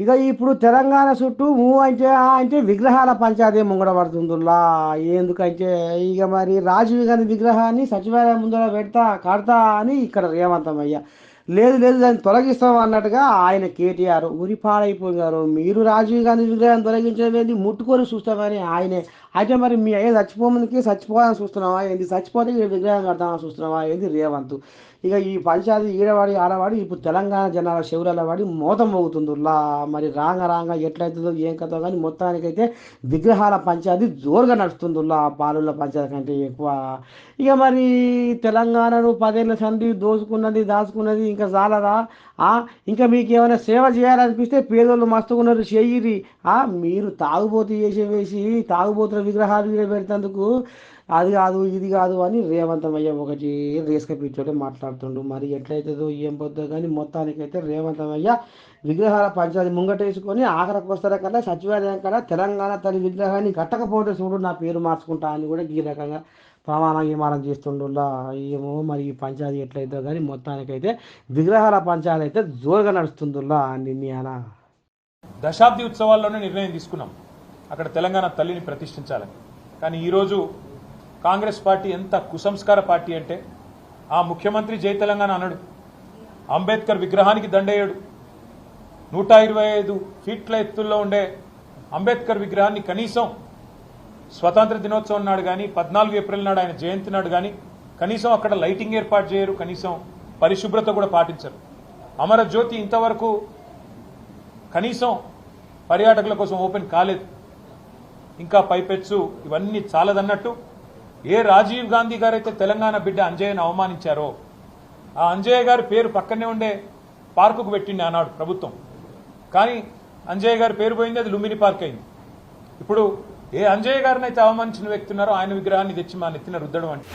ఇక ఇప్పుడు తెలంగాణ చుట్టూ మూ అంటే అంటే విగ్రహాల పంచాయతీ ముంగడ పడుతుందిలా ఎందుకంటే ఇక మరి రాజీవ్ గాంధీ విగ్రహాన్ని సచివాలయం ముందర పెడతా కడతా అని ఇక్కడ రేవంతం లేదు లేదు దాన్ని తొలగిస్తాం అన్నట్టుగా ఆయన కేటీఆర్ ఉరిపాడైపోయారు మీరు రాజీవ్ గాంధీ విగ్రహాన్ని తొలగించడం ముట్టుకొని చూస్తామని ఆయనే అయితే మరి మీ అయ్యే చచ్చిపోముందుకి చచ్చిపోవాలని చూస్తున్నావా? ఏంది చచ్చిపోతే ఈ విగ్రహం కడతామని చూస్తున్నావా? ఏంది రేవంత్? ఇక ఈ పంచాయతీ ఈడవాడి ఆడవాడి ఇప్పుడు తెలంగాణ జనాల శివురాల వాడి మోతం మోగుతుందిలా మరి రాంగ రాంగ ఎట్లయితుందో ఏం కథో కానీ మొత్తానికైతే విగ్రహాల పంచాయతీ జోరుగా నడుస్తుందిలా పాలుల పంచాయతీ కంటే ఎక్కువ. ఇక మరి తెలంగాణను పదేళ్ళ సంధి దోసుకున్నది దాచుకున్నది ఇంకా చాలదా? ఇంకా మీకు ఏమైనా సేవ చేయాలనిపిస్తే పేదోళ్ళు మస్తుకున్నారు చేయిరి. మీరు తాగుబోతు చేసి వేసి తాగుబోతుల విగ్రహాలు మీద పెడతందుకు అది కాదు ఇది కాదు అని రేవంతమయ్య ఒకటి రేసుక పిచ్చోటే మాట్లాడుతుండు. మరి ఎట్లయితుందో ఏం పొద్దో కానీ మొత్తానికైతే రేవంతమయ్య విగ్రహాల పంచాయతీ ముంగటేసుకొని ఆఖరికి వస్తారా కదా సచివాలయం కదా తెలంగాణ తల్లి విగ్రహాన్ని కట్టకపోతే చూడు నా పేరు మార్చుకుంటా అని కూడా ఈ రకంగా ప్రమాణం విమానం చేస్తుండులా. ఏమో మరి ఈ పంచాయతీ ఎట్లయితే కానీ మొత్తానికైతే విగ్రహాల పంచాయతీ అయితే జోరుగా నడుస్తుందిలా నిన్న దశాబ్ది ఉత్సవాల్లోనే నిర్ణయం తీసుకున్నాం. అక్కడ తెలంగాణ తల్లిని ప్రతిష్ఠించాలని. కానీ ఈరోజు కాంగ్రెస్ పార్టీ ఎంత కుసంస్కార పార్టీ అంటే ఆ ముఖ్యమంత్రి జై తెలంగాణ అన్నాడు. అంబేద్కర్ విగ్రహానికి దండేయడు నూట ఇరవై ఐదు ఫీట్ల ఎత్తుల్లో ఉండే అంబేద్కర్ విగ్రహాన్ని కనీసం స్వతంత్ర దినోత్సవం నాడు కానీ పద్నాలుగు ఏప్రిల్ నాడు ఆయన జయంతి నాడు కానీ కనీసం అక్కడ లైటింగ్ ఏర్పాటు చేయరు కనీసం పరిశుభ్రత కూడా పాటించరు. అమరజ్యోతి ఇంతవరకు కనీసం పర్యాటకుల కోసం ఓపెన్ కాలేదు. ఇంకా పైపెచ్చు ఇవన్నీ చాలదన్నట్టు ఏ రాజీవ్ గాంధీ గారైతే తెలంగాణ బిడ్డ అంజయ్యను అవమానించారో? ఆ అంజయ్య గారి పేరు పక్కనే ఉండే పార్కుకు పెట్టింది ఆనాడు ప్రభుత్వం. కానీ అంజయ్య గారి పేరు పోయింది అది లుంబిని పార్క్ అయింది. ఇప్పుడు ఏ అంజయ్య గారిని అయితే అవమానించిన వ్యక్తి ఉన్నారో ఆయన విగ్రహాన్ని తెచ్చి మా నెత్తిన రుద్దడం అంటే